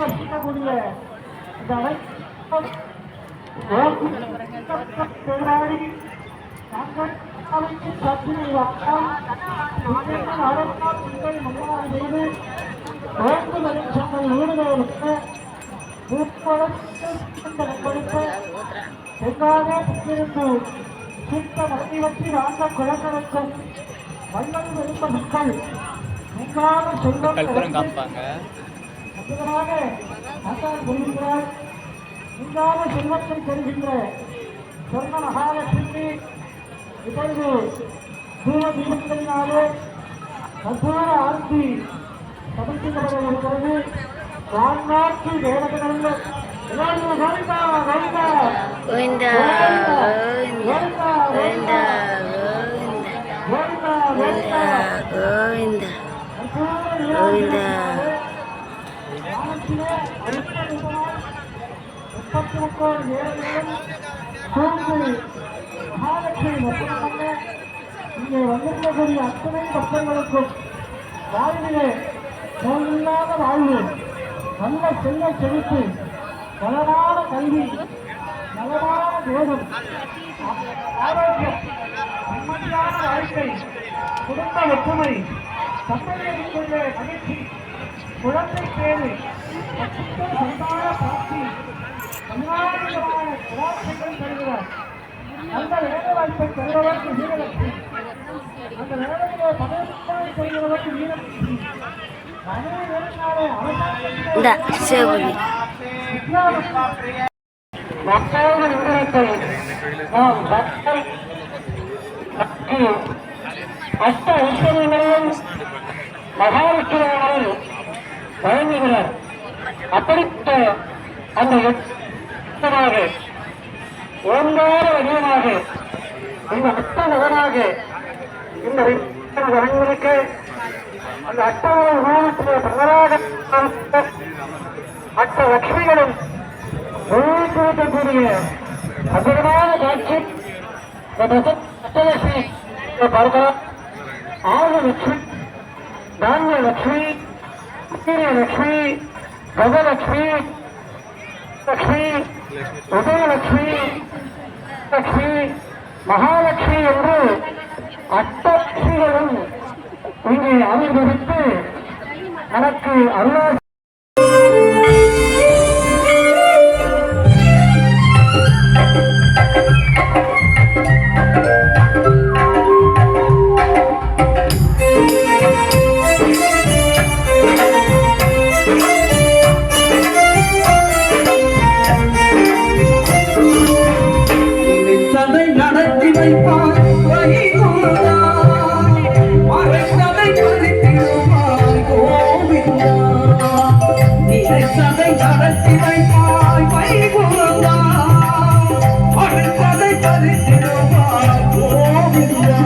வசிக்கக்கூடிய போராடி நாங்கள் பிரச்சனை ஈடுபடுத்த சித்த மத்தியத்தில் ஆண்ட குழந்தைகளுக்கும் வல்லல் வெளிப்ப மக்கள் கற்பூரம் காப்பாங்க. இங்காத செல்வத்தை பெறுகின்ற சொர்ண மகாலட்சுமி நிகழ்வு தூர தீபங்களினாலே கற்பூர ஆட்சி சமர்ப்பிக்கப்பட இருக்கிறது வான்நாட்டு வேடங்களில் கோவிந்த இங்கே வந்திருக்கக்கூடிய அத்தனை பக்தர்களுக்கும் வாழ்விலே நோயில்லாத வாழ்வு நல்ல செல்ல செழிப்பு கல்வி நலமான ஆரோக்கியம் நிம்மதியான வாழ்க்கை குடும்ப ஒற்றுமை. தமிழருக்குள்ள மகிழ்ச்சி குழந்தை பேரு சந்தான பாசி எல்லாவிதமான சுவாசங்கள் பெறுகிறார் அந்த வேலை வாய்ப்பை பெறுவதற்கு வீரலட்சுமி அந்த வேலையிலே பதவிப்பாடு செய்கிறவர்கள் வீரலட்சுமி மக்களது விவரத்தை நாம் மக்கள் அஷ்ட ஐஸ்வர்யங்களையும் மகாவிஷ்ணுவானவர் வழங்குகிறார். அப்படித்த அந்த எட்டமாக ஓங்கார வடிவமாக இந்த அட்ட மகனாக இந்த வழங்குவதற்கு அந்த அட்டவணை உருவத்திலே பிரதராக அட்ட லட்சுமிகளும் கூடிய அற்புதமான காட்சி. அட்டலட்சுமி பார்க்கலாம் ஆயுதலட்சுமி தானியலட்சுமி சூரியலட்சுமி கஜலட்சுமி லட்சுமி உதயலட்சுமி லட்சுமி மகாலட்சுமி என்று அட்டலட்சுமிகளும் இங்கே அமர்ந்திருத்து எனக்கு அருளாசி வைப்பார். வைகுண்டா மறைந்ததை மறித்திடுவார் கோவிந்தா நினைத்ததை நடத்தி வைப்பாய் வைகுண்டா மறைந்ததை மறித்திடுவார் கோவிந்தா.